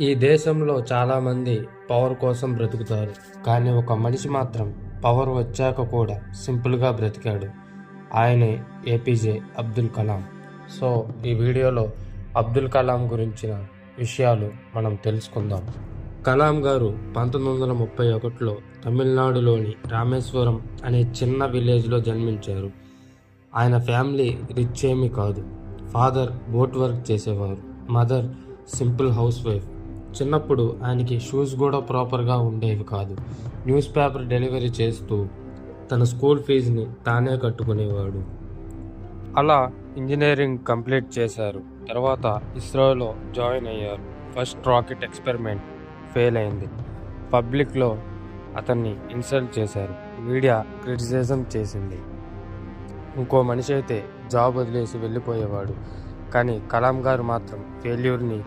ఈ దేశంలో చాలామంది పవర్ కోసం బ్రతుకుతారు కానీ ఒక మనిషి మాత్రం పవర్ వచ్చాక కూడా సింపుల్గా బ్రతికాడు. ఆయనే ఏపీజే అబ్దుల్ కలాం. సో ఈ వీడియోలో అబ్దుల్ కలాం గురించిన విషయాలు మనం తెలుసుకుందాం. కలాం గారు పంతొమ్మిది వందల ముప్పై ఒకటిలో తమిళనాడులోని రామేశ్వరం అనే చిన్న విలేజ్లో జన్మించారు. ఆయన ఫ్యామిలీ రిచ్ ఏమీ కాదు. ఫాదర్ బోట్ వర్క్ చేసేవారు. Mother simple house wife. చిన్నప్పుడు ఆయనకి షూస్ కూడా ప్రాపర్గా ఉండేవి కాదు. న్యూస్ పేపర్ డెలివరీ చేస్తూ తన స్కూల్ ఫీజుని తానే కట్టుకునేవాడు. అలా ఇంజనీరింగ్ కంప్లీట్ చేశారు. తర్వాత ఇస్రోలో జాయిన్ అయ్యారు. ఫస్ట్ రాకెట్ ఎక్స్పెరిమెంట్ ఫెయిల్ అయింది. పబ్లిక్లో అతన్ని ఇన్సల్ట్ చేశారు. మీడియా క్రిటిసిజం చేసింది. ఇంకో మనిషి అయితే జాబ్ వదిలేసి వెళ్ళిపోయేవాడు. కానీ కలాం గారు మాత్రం ఫెయిల్యూర్ని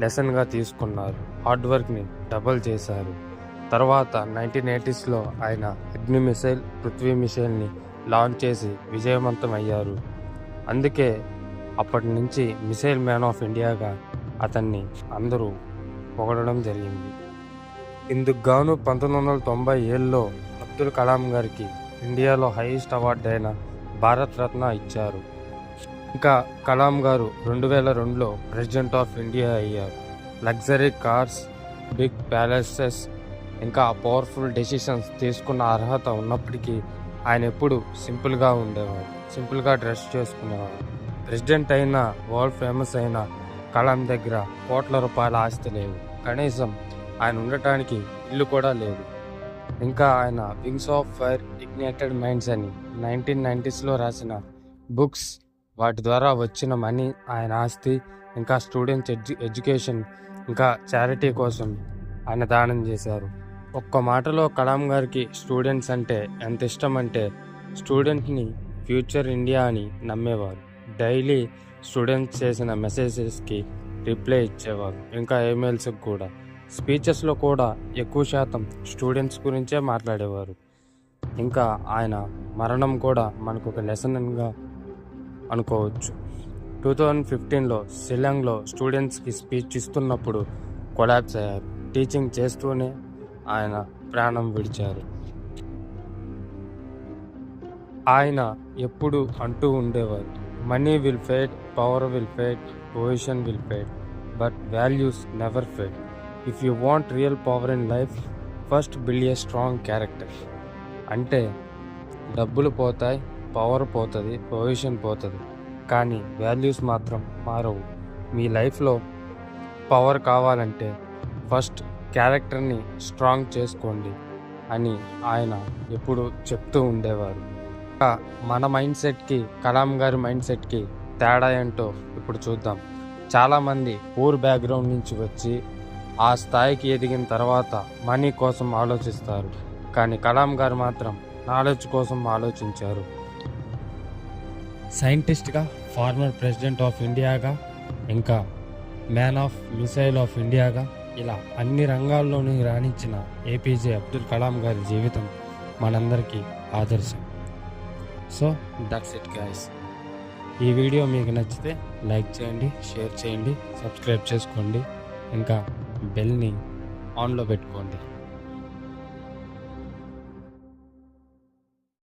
లెసన్గా తీసుకున్నారు. హార్డ్ వర్క్ని డబల్ చేశారు. తర్వాత నైన్టీన్ ఎయిటీస్లో ఆయన అగ్ని మిసైల్ పృథ్వీ మిసైల్ని లాంచ్ చేసి విజయవంతం అయ్యారు. అందుకే అప్పటి నుంచి మిసైల్ మ్యాన్ ఆఫ్ ఇండియాగా అతన్ని అందరూ పొగడడం జరిగింది. ఇందుకు గాను పంతొమ్మిది వందల తొంభై ఏళ్ళలో అబ్దుల్ కలాం గారికి ఇండియాలో హైయెస్ట్ అవార్డు అయిన భారత్ రత్న ఇచ్చారు. ఇంకా కలాం గారు రెండు వేల రెండులో ప్రెసిడెంట్ ఆఫ్ ఇండియా అయ్యారు. లగ్జరీ కార్స్ బిగ్ ప్యాలెసెస్ ఇంకా పవర్ఫుల్ డెసిషన్స్ తీసుకున్న అర్హత ఉన్నప్పటికీ ఆయన ఎప్పుడు సింపుల్గా ఉండేవారు సింపుల్గా డ్రెస్ చేసుకునేవారు. ప్రెసిడెంట్ అయిన వరల్డ్ ఫేమస్ అయిన కలాం దగ్గర కోట్ల రూపాయల ఆస్తి లేదు. కనీసం ఆయన ఉండటానికి ఇల్లు కూడా లేదు. ఇంకా ఆయన wings of fire ignited minds అని నైన్టీన్ నైంటీస్లో రాసిన బుక్స్ వాటి ద్వారా వచ్చిన మనీ ఆయన ఆస్తి ఇంకా స్టూడెంట్స్ ఎడ్యు ఎడ్యుకేషన్ ఇంకా చారిటీ కోసం ఆయన దానం చేశారు. ఒక్క మాటలో కలాం గారికి స్టూడెంట్స్ అంటే ఎంత ఇష్టం అంటే స్టూడెంట్ని ఫ్యూచర్ ఇండియా అని నమ్మేవారు. డైలీ స్టూడెంట్స్ చేసిన మెసేజెస్కి రిప్లై ఇచ్చేవారు. ఇంకా ఈమెయిల్స్కి కూడా. స్పీచెస్లో కూడా ఎక్కువ శాతం స్టూడెంట్స్ గురించే మాట్లాడేవారు. ఇంకా ఆయన మరణం కూడా మనకు ఒక లెసన్గా అనుకోవచ్చు. టూ థౌజండ్ ఫిఫ్టీన్లో షిల్లాంగ్లో స్టూడెంట్స్కి స్పీచ్ ఇస్తున్నప్పుడు కొలాబ్స్ అయ్యారు. టీచింగ్ చేస్తూనే ఆయన ప్రాణం విడిచారు. ఆయన ఎప్పుడు అంటూ ఉండేవారు money will fade power will fade position will fade but values never fade if you want real power in life first build a strong character. అంటే డబ్బులు పోతాయి పవర్ పోతుంది పొజిషన్ పోతుంది కానీ వాల్యూస్ మాత్రం మారవు. మీ లైఫ్లో పవర్ కావాలంటే ఫస్ట్ క్యారెక్టర్ని స్ట్రాంగ్ చేసుకోండి అని ఆయన ఎప్పుడు చెప్తూ ఉండేవారు. మన మైండ్ సెట్కి కలాం గారి మైండ్ సెట్కి తేడా ఏంటో ఇప్పుడు చూద్దాం. చాలామంది పూర్ బ్యాక్గ్రౌండ్ నుంచి వచ్చి ఆ స్థాయికి ఎదిగిన తర్వాత మనీ కోసం ఆలోచిస్తారు కానీ కలాం గారు మాత్రం నాలెడ్జ్ కోసం ఆలోచించారు. సైంటిస్ట్గా ఫార్మర్ ప్రెసిడెంట్ ఆఫ్ ఇండియాగా ఇంకా మ్యాన్ ఆఫ్ మిసైల్ ఆఫ్ ఇండియాగా ఇలా అన్ని రంగాల్లోనూ రాణించిన ఏపీజే అబ్దుల్ కలాం గారి జీవితం మనందరికీ ఆదర్శం. సో దట్స్ ఇట్ గైస్ ఈ వీడియో మీకు నచ్చితే లైక్ చేయండి షేర్ చేయండి సబ్స్క్రైబ్ చేసుకోండి ఇంకా బెల్ని ఆన్లో పెట్టుకోండి.